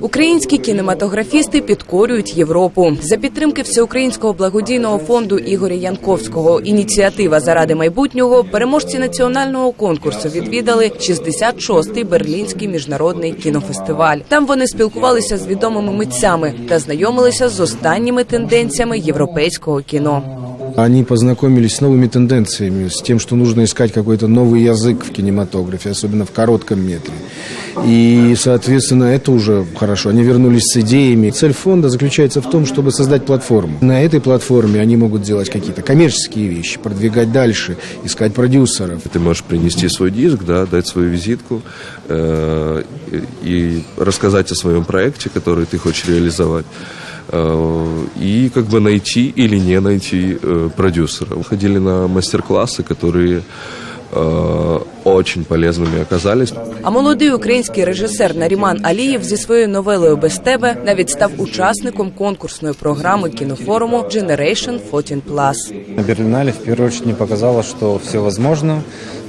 Українські кінематографісти підкорюють Європу за підтримки всеукраїнського благодійного фонду Ігоря Янковського. Ініціатива заради майбутнього переможці національного конкурсу відвідали 66-й берлінський міжнародний кінофестиваль. Там вони спілкувалися з відомими митцями та знайомилися з останніми тенденціями європейського кіно. Они познакомились с новыми тенденциями, с тем, что нужно искать какой-то новый язык в кинематографе, особенно в коротком метре. И, соответственно, это уже хорошо. Они вернулись с идеями. Цель фонда заключается в том, чтобы создать платформу. На этой платформе они могут делать какие-то коммерческие вещи, продвигать дальше, искать продюсеров. Ты можешь принести свой диск, да, дать свою визитку э, и рассказать о своем проекте, который ты хочешь реализовать. Э, и как бы найти или не найти э, продюсера. Ходили на мастер-классы, которые очень полезными оказались. А молодий український режисер Наріман Алієв зі своєю новелою без тебе навіть став учасником конкурсної програми кінофоруму Generation 14+. На Берлинале в первую очередь мне показалось, что все возможно,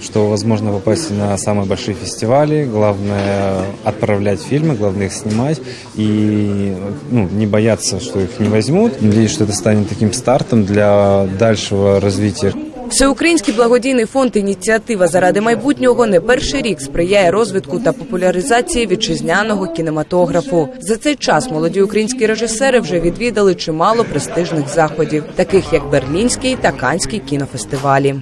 что возможно попасть на самые большие фестивали, главное отправлять фильмы, главное их снимать и ну, не бояться, что их не возьмут. Надеюсь, что это станет таким стартом для дальшего развития Всеукраїнський благодійний фонд Ініціатива заради майбутнього не перший рік сприяє розвитку та популяризації вітчизняного кінематографу. За цей час молоді українські режисери вже відвідали чимало престижних заходів, таких як Берлінський та Канський кінофестивалі.